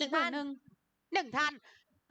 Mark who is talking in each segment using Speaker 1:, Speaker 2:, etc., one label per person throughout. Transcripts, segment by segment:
Speaker 1: อีกหมื่นหนึ่งหนึ่งท่าน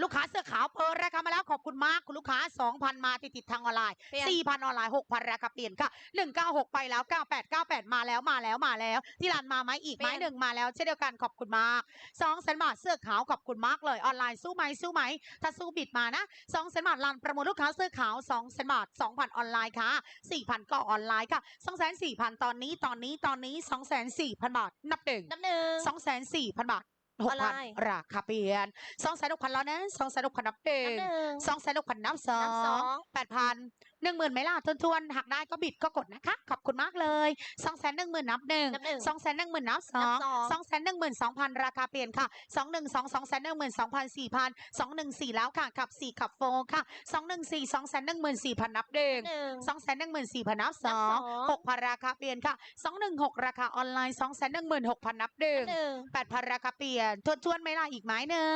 Speaker 1: ลูกค้าเสื้อขาวเปิดราคามาแล้วขอบคุณมากคุณลูกค้าสองพันมาติดติดๆทางออนไลน์
Speaker 2: เปลี่ยน
Speaker 1: สี่พันออนไลน์หกพันราคาเปลี่ยนค่ะหนึ่งเก้าหกไปแล้วเก้าแปดเก้าแปดมาแล้วมาแล้วมาแล้ว ที่ร้านมาไหมอีกไหม
Speaker 2: เปลี่ยน
Speaker 1: หนึ่งมาแล้วเช่นเดียวกันขอบคุณมากสองแสนบาทเสื้อขาวขอบคุณมากเลยออนไลน์สู้ไหมสู้ไหมถ้าสู้บิดมานะสองแสนบาทร้านประมูลลูกค้าเสื้อขาวสองแสนบาทสองพันออนไลน์ค่ะสี่พันก็ออนไลน์ค่ะสองแสนสี่พันตอนนี้ตอนนี้ตอนนี้สองแสนสี่พันบาท นับหนึ่ง
Speaker 2: น้ำหนึ่ง
Speaker 1: สองแสนสี่พันบาท หก
Speaker 2: ออนไล
Speaker 1: พัน
Speaker 2: น์
Speaker 1: ราคาเปลี่ยนสองแสนหกพันแล้วนะสองแสนหกพันนับหนึ่ง
Speaker 2: น้ำหนึ่ง
Speaker 1: สองแสนหกพันนับสอ
Speaker 2: นับสองง
Speaker 1: แปดพันหนึ่งหมื่นไหมล่ะทวนทวนๆหักได้ก็บิดก็กดนะคะ ขอบคุณมากเลยสองแสนหนึ่งหมื่นนับหนึ่ง
Speaker 2: นับหนึ่ง
Speaker 1: สองแสนหนึ่งหมื่นนับสอ
Speaker 2: นั
Speaker 1: ง
Speaker 2: บสอง
Speaker 1: สองแสนหนึ่งหมื่นสองพันราคาเปลี่ยนค่ะสองหนึ่งสองสองแสนหนึ่งหมื่นสองพันสี่พันสองหนึ่งสี่แล้วค่ะขับสี่ขับโฟค่ะสองหนึ่งสี่สองแสนหนึ่งหมื่นสี่พันนับหนึ่ง
Speaker 2: หนึ่ง
Speaker 1: สองแสนหนึ่งหมื่นสี่พันนับส
Speaker 2: นับ
Speaker 1: อ
Speaker 2: ส
Speaker 1: ง
Speaker 2: อง
Speaker 1: หกพันราคาเปลี่ยนค่ะสองหนึ่งหกราคาออนไลน์สองแสนหนึ่งหมื่นหกพันนับหนึ่ง
Speaker 2: หนึ่ง
Speaker 1: แปดพันราคาเปลี่ยนทวนทวนๆไหม่ล่ะอีกไม้หนึ่ง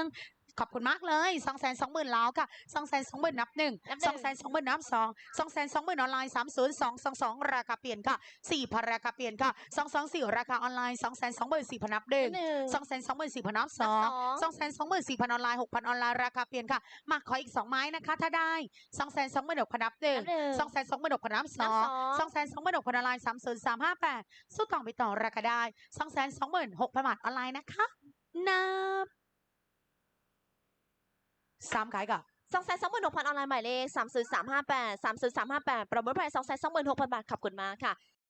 Speaker 1: ขอบคุณมากเลยสองแสนสองหมื่นแล้วค่ะสองแสนสองหมื่นนับหนึ่ง
Speaker 2: นับหนึ่ง
Speaker 1: สองแสนสองหมื่นนับสองสองแสนสองหมื่นออนไลน์สามศูนย์สองสองสองราคาเปลี่ยนค่ะสี่พันราคาเปลี่ยนค่ะสองสองสี่ราคาออนไลน์สองแสนสองหมื่นสี่พันนับหนึ่ง
Speaker 2: หนึ่ง
Speaker 1: สองแสนสองหมื่นสี่พันนับส
Speaker 2: นับ
Speaker 1: อง
Speaker 2: สอง
Speaker 1: สองแสนสองหมื่นสี่พันออนไลน์หกพันออนไลน์ราคาเปลี่ยนค่ะมาขออีกสองไม้นะคะ ถ้าได้สองแสนสองหมื่นหกพันนับหนึ่ง
Speaker 2: นับหนึ่ง
Speaker 1: สองแสนสองหมื่นหกพันนับส
Speaker 2: นั
Speaker 1: อบง
Speaker 2: สอง
Speaker 1: สองแสนสองหมื่นหกพันออนไลน์สามศูนย์สามห้าแปดสู้ต่อไปต่อราคาได้สองแสนสองหมื่นหกพันบาทออนไลน์นะคะนับ สามขายกับ
Speaker 2: สองแสนสองหมื่นหกพันออนไลน์หมายเลขสามศูนย์สามห้าแปดสามศูนย์สามห้าแปดประมูลไพรสองแสนสองหมื่นหกพันบาทขอบคุณมากค่ะ